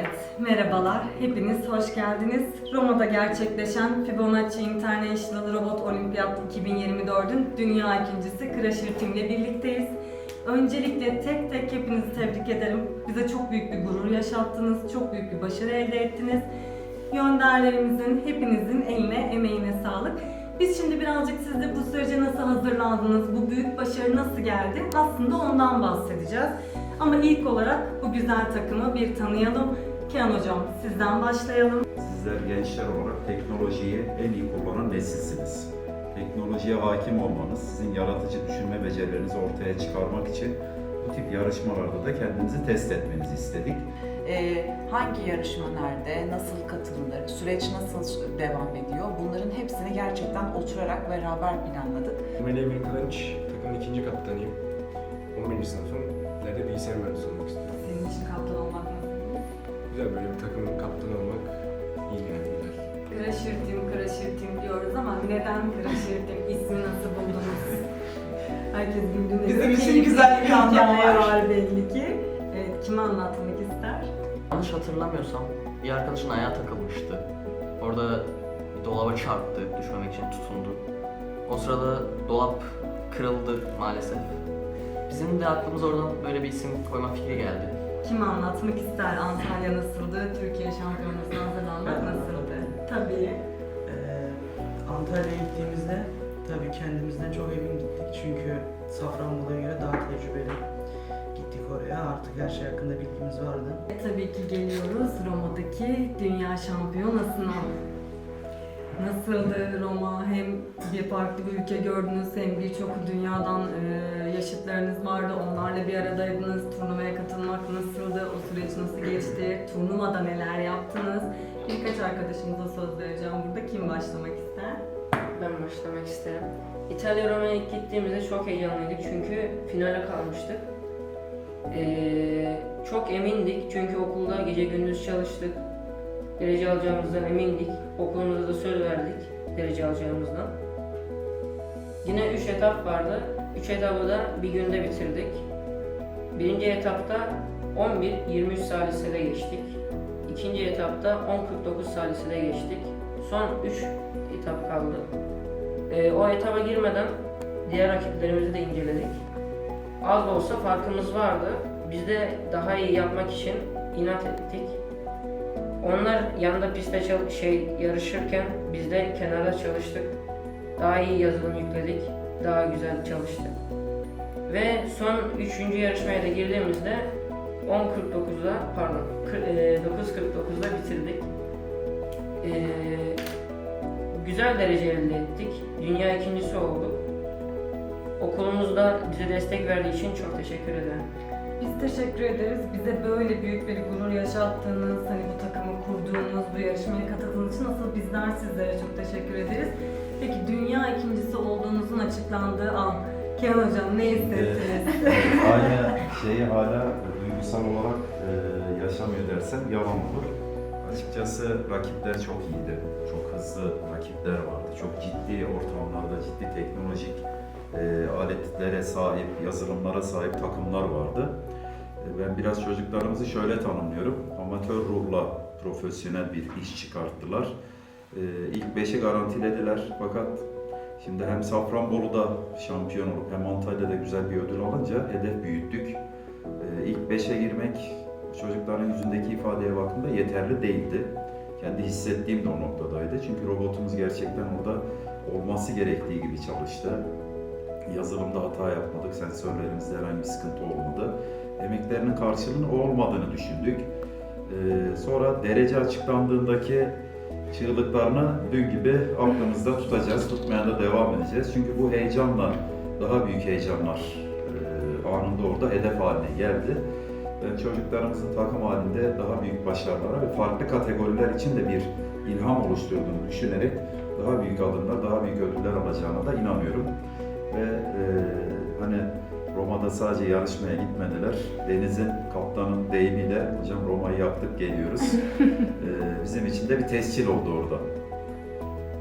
Evet, merhabalar. Hepiniz hoş geldiniz. Roma'da gerçekleşen Fibonacci International Robot Olimpiyat 2024'ün dünya ikincisi Crusher Team ile birlikteyiz. Öncelikle tek tek hepinizi tebrik ederim. Bize çok büyük bir gurur yaşattınız, çok büyük bir başarı elde ettiniz. Yönderlerimizin, hepinizin eline, emeğine sağlık. Biz şimdi birazcık sizde bu sürece nasıl hazırlandınız, bu büyük başarı nasıl geldi aslında ondan bahsedeceğiz. Ama ilk olarak bu güzel takımı bir tanıyalım. Kenan Hocam sizden başlayalım. Sizler gençler olarak teknolojiyi en iyi kullanan nesilsiniz. Teknolojiye hakim olmanız, sizin yaratıcı düşünme becerilerinizi ortaya çıkarmak için bu tip yarışmalarda da kendinizi test etmenizi istedik. Ee, hangi yarışma nerede, nasıl katılınır, süreç nasıl devam ediyor bunların hepsini gerçekten oturarak beraber planladık. Melih Emir Kılınç, takımın ikinci kaptanıyım. 11. sınıfım. İleride bilgisayar mühendisi olmak istiyorum. Senin için kaptan? Güzel böyle bir takımın kaptanı olmak iyi yani güzel. Team diyoruz ama neden Team? İsmi nasıl buldunuz? Herkes güldüğünde Bizim için güzel bir anlamı var. var belli ki. Evet, kim anlatmak ister? Yanlış hatırlamıyorsam bir arkadaşın ayağı takılmıştı. Orada bir dolaba çarptı, düşmemek için tutundu. O sırada dolap kırıldı maalesef. Bizim de aklımıza oradan böyle bir isim koyma fikri geldi. Kim anlatmak ister? Antalya nasıldı? Türkiye şampiyonasına hazırlanmak nasıldı? Tabii. Ee, Antalya'ya gittiğimizde tabii kendimizden çok emin gittik çünkü Safranbolu'ya göre daha tecrübeli gittik oraya. Artık her şey hakkında bilgimiz vardı. E, tabii ki geliyoruz Roma'daki dünya şampiyonasına. Nasıldı Roma? Hem bir farklı bir ülke gördünüz hem birçok dünyadan e, yaşıtlarınız vardı. Onlarla bir aradaydınız. Turnuvaya katılmak nasıldı? O süreç nasıl geçti? Turnuvada neler yaptınız? Birkaç arkadaşımıza söz vereceğim burada. Kim başlamak ister? Ben başlamak isterim. İtalya Roma'ya gittiğimizde çok heyecanlıydık çünkü finale kalmıştık. Ee, çok emindik çünkü okulda gece gündüz çalıştık. Derece alacağımızdan emindik. Okulumuzda da söz verdik derece alacağımızdan. Yine 3 etap vardı. 3 etabı da bir günde bitirdik. Birinci etapta 11-23 salisede geçtik. İkinci etapta 10.49 salisede geçtik. Son 3 etap kaldı. Ee, o etaba girmeden diğer rakiplerimizi de inceledik. Az da olsa farkımız vardı. Biz de daha iyi yapmak için inat ettik. Onlar yanında pistte şey yarışırken biz de kenarda çalıştık. Daha iyi yazılım yükledik. Daha güzel çalıştık. Ve son üçüncü yarışmaya da girdiğimizde 10.49'da pardon kır- e, 9.49'da bitirdik. Ee, güzel derece elde ettik. Dünya ikincisi olduk. Okulumuz da bize destek verdiği için çok teşekkür ederim. Biz teşekkür ederiz. Bize böyle büyük bir gurur yaşattığınız, hani bu takımı kurduğunuz, bu yarışmaya katıldığınız için asıl bizler sizlere çok teşekkür ederiz. Peki dünya ikincisi olduğunuzun açıklandığı an Kenan Hocam ne hissettiniz? Aynı şeyi hala duygusal olarak e, yaşamıyor dersem yalan olur. Açıkçası rakipler çok iyiydi. Çok hızlı rakipler vardı. Çok ciddi ortamlarda, ciddi teknolojik e, aletlere sahip, yazılımlara sahip takımlar vardı. E, ben biraz çocuklarımızı şöyle tanımlıyorum. Amatör ruhla profesyonel bir iş çıkarttılar. E, ilk beşi garantilediler fakat Şimdi hem Safranbolu'da şampiyon olup hem Antalya'da güzel bir ödül alınca hedef büyüttük. Ee, ilk 5'e girmek çocukların yüzündeki ifadeye baktığımda yeterli değildi. Kendi hissettiğim de o noktadaydı. Çünkü robotumuz gerçekten orada olması gerektiği gibi çalıştı. Yazılımda hata yapmadık, sensörlerimizde herhangi bir sıkıntı olmadı. Emeklerinin karşılığının olmadığını düşündük. Ee, sonra derece açıklandığındaki çığlıklarını dün gibi aklımızda tutacağız, tutmaya da devam edeceğiz. Çünkü bu heyecanla daha büyük heyecanlar e, anında orada hedef haline geldi. Ben çocuklarımızın takım halinde daha büyük başarılara ve farklı kategoriler için de bir ilham oluşturduğunu düşünerek daha büyük adımlar, daha büyük ödüller alacağına da inanıyorum. Ve e, hani Roma'da sadece yarışmaya gitmediler. Deniz'in kaptanın deyimiyle hocam Roma'yı yaptık geliyoruz. Ee, bizim için de bir tescil oldu orada.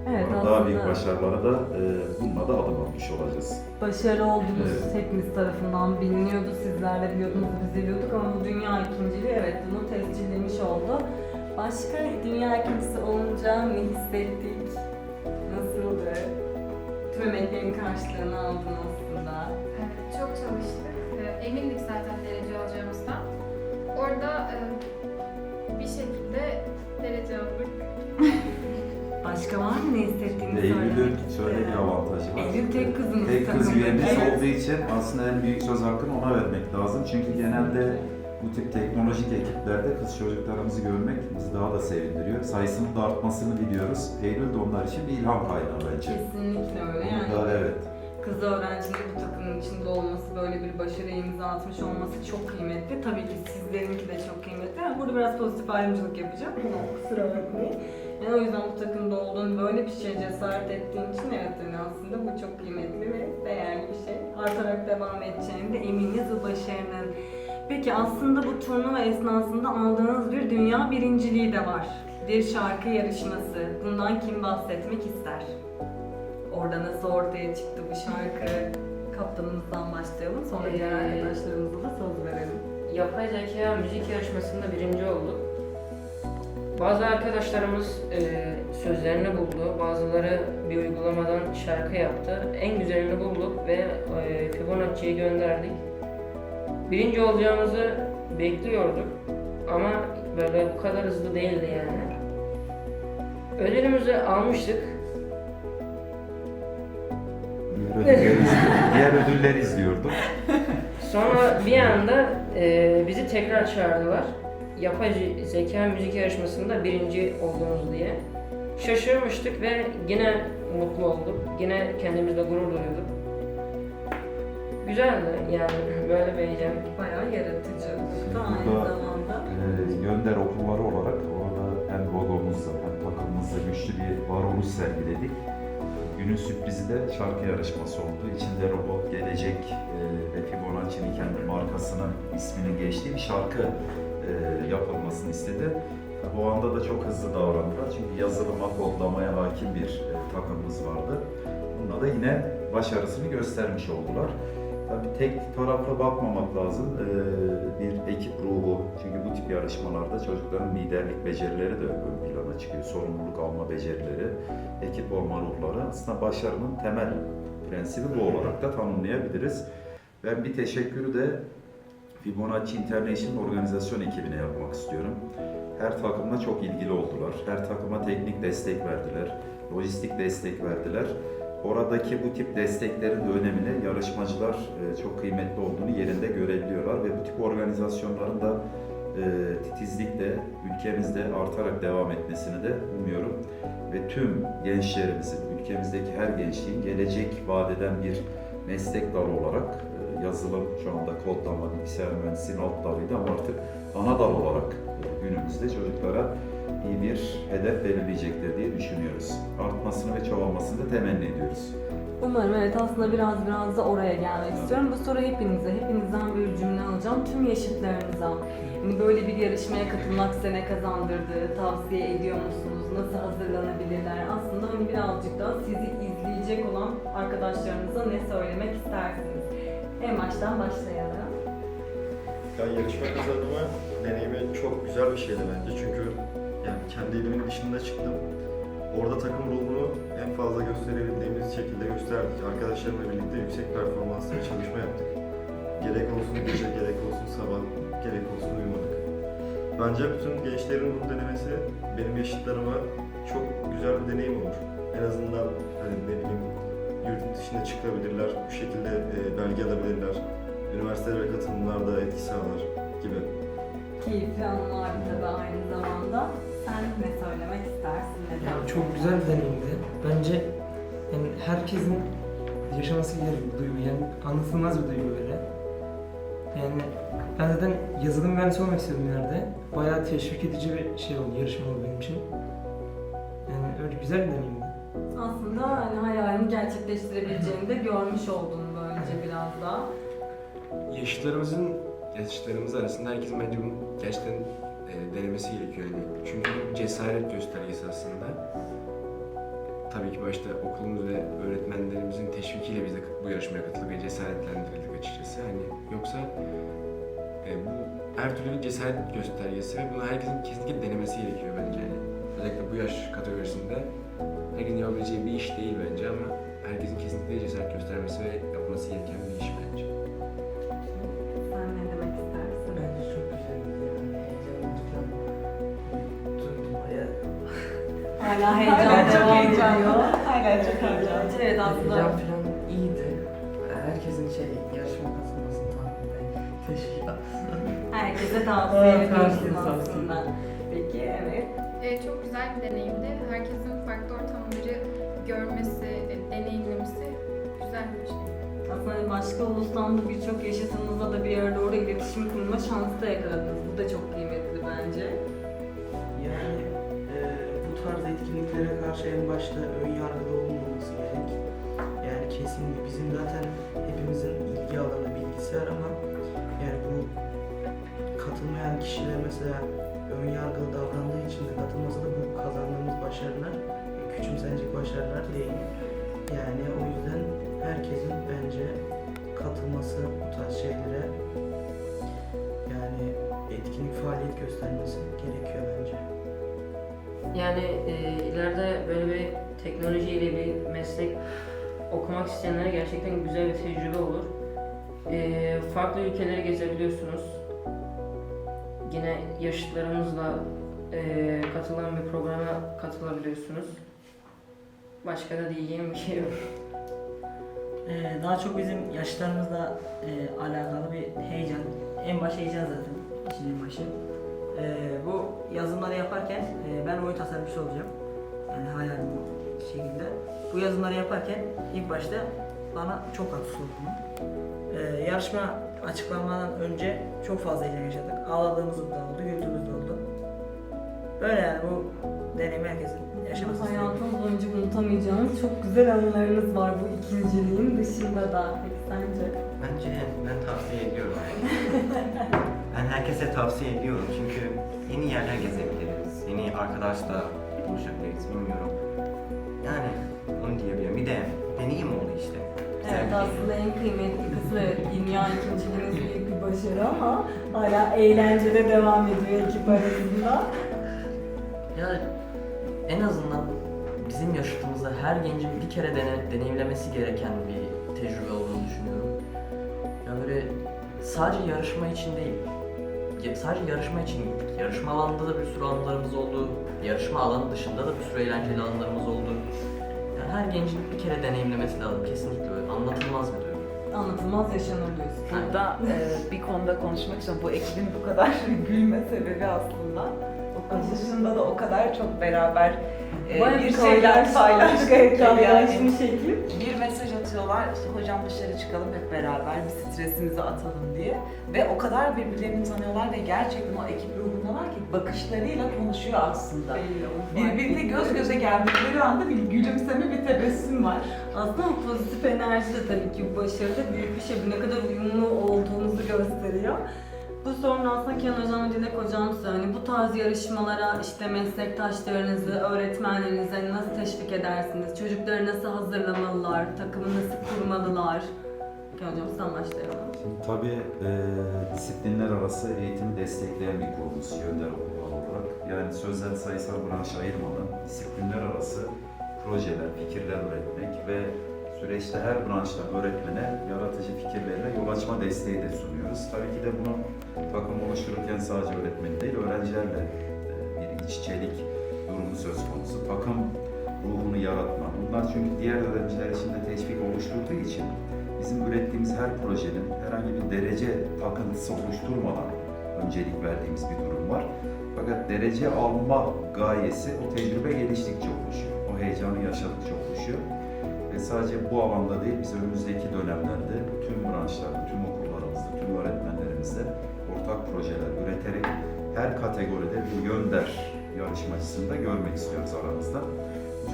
Evet, Daha büyük başarılara da e, bununla da adım atmış olacağız. Başarılı olduğunuz Evet. hepimiz tarafından biliniyordu. Sizler de biliyordunuz, biz biliyorduk ama bu dünya ikinciliği evet bunu tescillemiş oldu. Başka dünya ikincisi olunca ne hissettik? Emeklerin karşılığını aldın aslında. Evet, çok çalıştık. Ee, Emindik zaten derece alacağımızdan. Orada e, bir şekilde derece aldık. Başka var mı ne hissettiğini Eylül'ün söylemek şöyle bir avantajı var. Eylül tek kızımız Tek kız takımda. üyemiz Evet. olduğu için aslında en büyük söz hakkını ona vermek lazım. Çünkü genelde bu tip teknolojik ekiplerde kız çocuklarımızı görmek bizi daha da sevindiriyor. Sayısının da artmasını biliyoruz. Eylül de onlar için bir ilham kaynağı bence. Kesinlikle öyle yani. Burada evet. Kız öğrencinin bu takımın içinde olması, böyle bir başarıya imza atmış olması çok kıymetli. Tabii ki sizlerinki de çok kıymetli. Yani burada biraz pozitif ayrımcılık yapacağım. Kusura bakmayın. Yani o yüzden bu takımda olduğun, böyle bir şeye cesaret ettiğin için evet yani aslında bu çok kıymetli ve değerli bir şey. Artarak devam edeceğine de eminiz bu başarının. Peki aslında bu turnuva esnasında aldığınız bir dünya birinciliği de var. Bir şarkı yarışması. Bundan kim bahsetmek ister? Orada nasıl ortaya çıktı bu şarkı? Kaptanımızdan başlayalım. Sonra diğer Ee, arkadaşlarımıza da söz verelim. Yapay zeka müzik yarışmasında birinci olduk. Bazı arkadaşlarımız e, sözlerini buldu, bazıları bir uygulamadan şarkı yaptı. En güzelini bulduk ve e, Fibonacci'ye gönderdik. Birinci olacağımızı bekliyorduk ama böyle bu kadar hızlı değildi yani. Ödülümüzü almıştık. Diğer ödülleri, izliyorduk. Diğer ödülleri izliyorduk. Sonra bir anda e, bizi tekrar çağırdılar. Yapay zeka müzik yarışmasında birinci olduğumuz diye. Şaşırmıştık ve yine mutlu olduk. Yine kendimizle gurur duyuyorduk. Güzeldi yani böyle bir heyecan. Bayağı yaratıcı. Da aynı Burada- zamanda. Ee, Gönder okulları olarak orada hem logomuzla hem takımımızla güçlü bir varoluş sergiledik. Günün sürprizi de şarkı yarışması oldu. İçinde robot, gelecek e, ve Fibonacci'nin kendi markasının isminin geçtiği bir şarkı e, yapılmasını istedi. Bu anda da çok hızlı davrandılar çünkü yazılıma, kodlamaya hakim bir e, takımımız vardı. Bunda da yine başarısını göstermiş oldular. Tek taraflı bakmamak lazım. Ee, bir ekip ruhu. Çünkü bu tip yarışmalarda çocukların liderlik becerileri de ön plana çıkıyor. Sorumluluk alma becerileri, ekip olma ruhları. Aslında başarının temel prensibi bu olarak da tanımlayabiliriz. Ben bir teşekkürü de Fibonacci International organizasyon ekibine yapmak istiyorum. Her takımla çok ilgili oldular. Her takıma teknik destek verdiler. Lojistik destek verdiler. Oradaki bu tip desteklerin de önemini yarışmacılar e, çok kıymetli olduğunu yerinde görebiliyorlar ve bu tip organizasyonların da e, titizlikle ülkemizde artarak devam etmesini de umuyorum. Ve tüm gençlerimizin, ülkemizdeki her gençliğin gelecek vadeden bir meslek dalı olarak e, yazılım, şu anda kodlama, bilgisayar mühendisliğinin alt dalıydı ama artık ana dal olarak günümüzde çocuklara iyi bir hedef belirleyecektir diye düşünüyoruz. Artmasını ve çoğalmasını da temenni ediyoruz. Umarım evet aslında biraz biraz da oraya gelmek istiyorum. Bu soru hepinize, hepinizden bir cümle alacağım. Tüm yaşıtlarınıza hani böyle bir yarışmaya katılmak size ne kazandırdı, tavsiye ediyor musunuz, nasıl hazırlanabilirler? Aslında hani birazcık daha sizi izleyecek olan arkadaşlarınıza ne söylemek istersiniz? En baştan başlayalım. Ya yarışma kazanma deneyimi çok güzel bir şeydi bence çünkü yani kendi elimin dışında çıktım. Orada takım ruhunu en fazla gösterebildiğimiz şekilde gösterdik. Arkadaşlarımla birlikte yüksek performanslı bir çalışma yaptık. Gerek olsun gece, gerek olsun sabah, gerek olsun uyumadık. Bence bütün gençlerin bunu denemesi benim yaşıtlarıma çok güzel bir deneyim olur. En azından hani ne bileyim yurt dışına çıkabilirler, bu şekilde e, belge alabilirler. Üniversitelere katılımlarda etki sağlar gibi. Keyifli anılar tabii aynı zamanda. Sen ne söylemek istersin? Yani çok güzel bir deneyimdi. Bence yani herkesin yaşaması gereken bir duygu. Yani anlatılmaz bir duygu böyle. Yani ben zaten yazılım mühendisi olmak istiyordum ileride. Bayağı teşvik edici bir şey oldu, yarışma oldu benim için. Yani öyle güzel bir deneyimdi. Aslında hani hayalini gerçekleştirebileceğini de görmüş oldun böylece biraz daha. Yaşıtlarımızın, yaşıtlarımız arasında herkesin bence bunu gerçekten e, denemesi gerekiyor. Yani çünkü cesaret göstergesi aslında. tabii ki başta okulumuz ve öğretmenlerimizin teşvikiyle biz de bu yarışmaya katıldık ve cesaretlendirildik açıkçası. Hani yoksa e, bu her türlü bir cesaret göstergesi ve bunu herkesin kesinlikle denemesi gerekiyor bence. Yani özellikle bu yaş kategorisinde herkesin yapabileceği bir iş değil bence ama herkesin kesinlikle cesaret göstermesi ve yapması gereken bir iş bence. Hala heyecan Hala çok devam ediyor. Hala çok heyecanlı. Evet aslında Heyecan falan iyiydi. Herkesin şey yarışma katılmasını tahmin Teşekkür herkese tavsiye Evet, ediyorsun herkese tavsiye aslında. Peki evet. E, çok güzel bir deneyimdi. Herkesin farklı ortamları görmesi, e, deneyimlemesi güzel bir şey. Aslında hani başka ulustan da birçok yaşıtınızla da bir arada orada iletişim kurma şansı da yakaladınız. Bu da çok kıymetli bence. Yani tarz etkinliklere karşı en başta ön yargıda olmaması gerek. Yani kesinlikle bizim zaten hepimizin ilgi alanı bilgisayar ama yani bu katılmayan kişiler mesela ön yargılı davrandığı için de katılmasa da bu kazandığımız başarılar küçümsenecek başarılar değil. Yani o yüzden herkesin bence katılması bu tarz şeylere yani etkinlik faaliyet göstermesi. Yani e, ileride böyle bir teknolojiyle bir meslek okumak isteyenlere gerçekten güzel bir tecrübe olur. E, farklı ülkeleri gezebiliyorsunuz. Yine yaşıtlarınızla e, katılan bir programa katılabiliyorsunuz. Başka da diyeceğim bir şey yok. Ee, daha çok bizim yaşlarımızla e, alakalı bir heyecan. En baş heyecan zaten işin başı. Ee, bu yazılımları yaparken e, ben oyun tasarımcısı olacağım. Yani hayalim bu şekilde. Bu yazılımları yaparken ilk başta bana çok haksız oldu. Ee, yarışma açıklanmadan önce çok fazla heyecan yaşadık. Ağladığımız da oldu, güldüğümüz de oldu. Böyle yani bu deneyimi herkesin yaşaması. Hayatınız boyunca unutamayacağınız çok güzel anılarınız var bu ikinciliğin dışında da. Peki sence? Bence ben tavsiye ediyorum. ben herkese tavsiye ediyorum çünkü yeni yerler gezebiliriz, yeni arkadaşla buluşabiliriz bilmiyorum. Yani onu diyebilirim. Bir de deneyim oldu işte. Güzel Evet bir deneyim. aslında en kıymetli kısmı evet, dünya ikinciliğiniz büyük bir başarı ama hala eğlencede devam ediyor ekip arasında. Ya en azından bizim yaşıtımızda her gencin bir kere dene, deneyimlemesi gereken bir tecrübe olduğunu düşünüyorum. Ya böyle sadece yarışma için değil, sadece yarışma için gittik. Yarışma alanında da bir sürü anılarımız oldu. Yarışma alanı dışında da bir sürü eğlenceli anılarımız oldu. Yani her gencin bir kere deneyimlemesi lazım kesinlikle öyle. Anlatılmaz bir duygu. Anlatılmaz yaşanır diyorsun. Burada e, bir konuda konuşmak istiyorum. Bu ekibin bu kadar gülme sebebi aslında. Okul dışında da o kadar çok beraber e, bir bir şeyler paylaştık yani. Bir mesaj atıyorlar, işte hocam dışarı çıkalım hep beraber, bir stresimizi atalım diye. Ve o kadar birbirlerini tanıyorlar ve gerçekten o ekip ruhundalar ki bakışlarıyla konuşuyor aslında. Birbiriyle göz göze geldikleri anda bir gülümseme, bir tebessüm var. Aslında o pozitif enerji de tabii ki bu başarıda büyük bir şey. Bu ne kadar uyumlu olduğunuzu gösteriyor. Bu sorunu aslında Kenan Hocam ve Hocam hani bu tarz yarışmalara işte meslektaşlarınızı, öğretmenlerinizi nasıl teşvik edersiniz? Çocukları nasıl hazırlamalılar? Takımı nasıl kurmalılar? Kenan Hocam sizden başlayalım. Tabii e, disiplinler arası eğitimi destekleyen bir kurumuz Yönder olarak. Yani sözel sayısal branş ayırmadan disiplinler arası projeler, fikirler üretmek ve süreçte her branştan öğretmene yaratıcı fikirlerle yol açma desteği de sunuyoruz. Tabii ki de bunu takım oluştururken sadece öğretmen değil, öğrencilerle e, bir iç içelik durumu söz konusu. Takım ruhunu yaratma. Bunlar çünkü diğer öğrenciler için de teşvik oluşturduğu için bizim ürettiğimiz her projenin herhangi bir derece takıntısı oluşturmadan öncelik verdiğimiz bir durum var. Fakat derece alma gayesi o tecrübe geliştikçe oluşuyor. O heyecanı yaşadıkça oluşuyor. Ve sadece bu alanda değil, biz önümüzdeki dönemlerde tüm branşlarda, tüm okullarımızda, tüm öğretmenlerimizle ortak projeler üreterek her kategoride bir gönder yarışmacısını da görmek istiyoruz aramızda.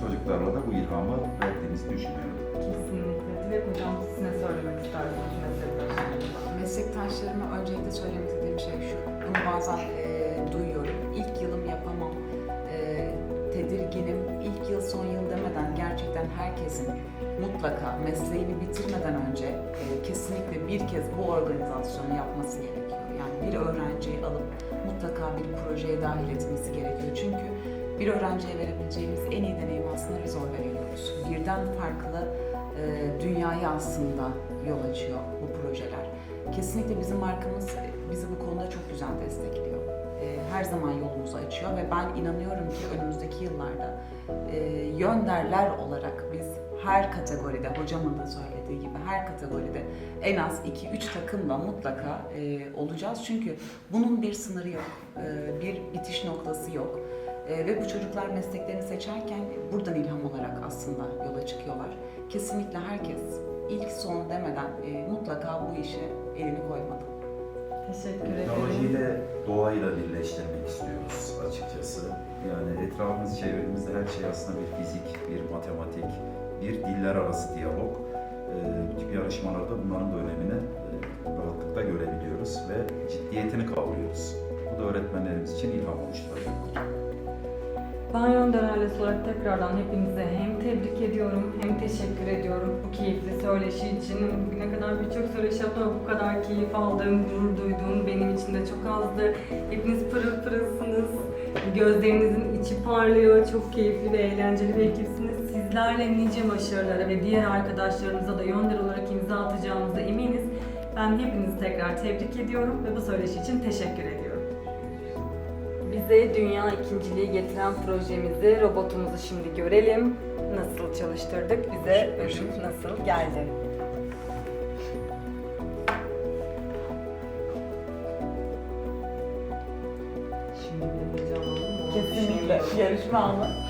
Çocuklarla da bu ilhamı verdiğimizi düşünüyorum. Kesinlikle. Dilek Hocam siz ne söylemek istersiniz meslektaşlarınıza? Meslektaşlarıma öncelikle söylemek istediğim şey şu. Bunu bazen e, duyuyorum. İlk yılım yapamam. E, tedirginim. İlk yıl son yıl demeden gerçekten herkesin mutlaka mesleğini bitirmeden önce bir kez bu organizasyonu yapması gerekiyor. Yani bir öğrenciyi alıp mutlaka bir projeye dahil etmesi gerekiyor. Çünkü bir öğrenciye verebileceğimiz en iyi deneyim aslında biz veriyoruz. Birden farklı e, dünyaya aslında yol açıyor bu projeler. Kesinlikle bizim markamız bizi bu konuda çok güzel destekliyor. E, her zaman yolumuzu açıyor ve ben inanıyorum ki önümüzdeki yıllarda e, yönderler olarak biz her kategoride, hocamın da söylediği gibi her kategoride en az 2-3 takımla mutlaka e, olacağız. Çünkü bunun bir sınırı yok, e, bir bitiş noktası yok. E, ve bu çocuklar mesleklerini seçerken buradan ilham olarak aslında yola çıkıyorlar. Kesinlikle herkes ilk son demeden e, mutlaka bu işe elini koymalı. Teşekkür ederim. Teknolojiyle doğayla birleştirmek istiyoruz açıkçası. Yani etrafımız, çevremizde her şey aslında bir fizik, bir matematik, bir diller arası diyalog. Ee, Bu tip yarışmalarda bunların da önemini e, rahatlıkla görebiliyoruz ve ciddiyetini kavruyoruz. Bu da öğretmenlerimiz için ilham oluşturuyor. Ben Yönder ailesi olarak tekrardan hepinize hem tebrik ediyorum hem teşekkür ediyorum bu keyifli söyleşi için. Bugüne kadar birçok söyleşi yaptım bu kadar keyif aldığım, gurur duyduğum benim için de çok azdı. Hepiniz pırıl pırılsınız. Gözlerinizin içi parlıyor. Çok keyifli ve eğlenceli bir ekipsiniz. Sizlerle nice başarılara ve diğer arkadaşlarımıza da Yönder olarak imza atacağımıza eminiz. Ben hepinizi tekrar tebrik ediyorum ve bu söyleşi için teşekkür ediyorum. Bize dünya ikinciliği getiren projemizi, robotumuzu şimdi görelim. Nasıl çalıştırdık, bize ödül nasıl geldi. Şimdi bir heyecanlandım. Kesinlikle yarışma anı.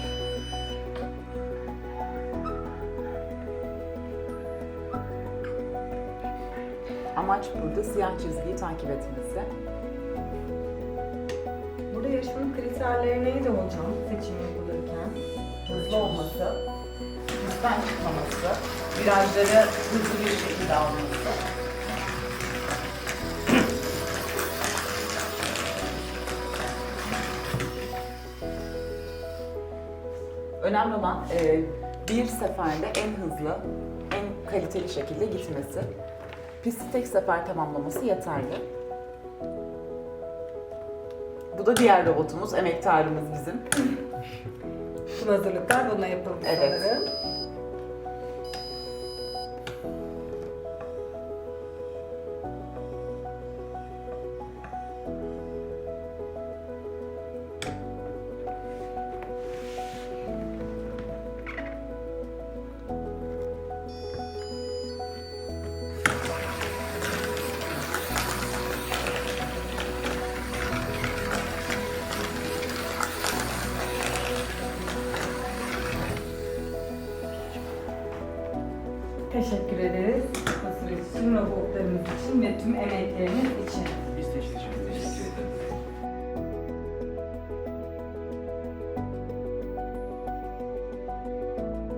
Amaç burada siyah çizgiyi takip etmesi. Burada yarışmanın kriterleri neydi hocam seçim yapılırken? Hızlı olması, hızdan çıkmaması, virajları hızlı bir şekilde alması. Önemli olan e, bir seferde en hızlı, en kaliteli şekilde gitmesi. Pisti tek sefer tamamlaması yeterli. Bu da diğer robotumuz, emektarımız bizim. Tüm hazırlıklar buna yapıldı Evet. sanırım.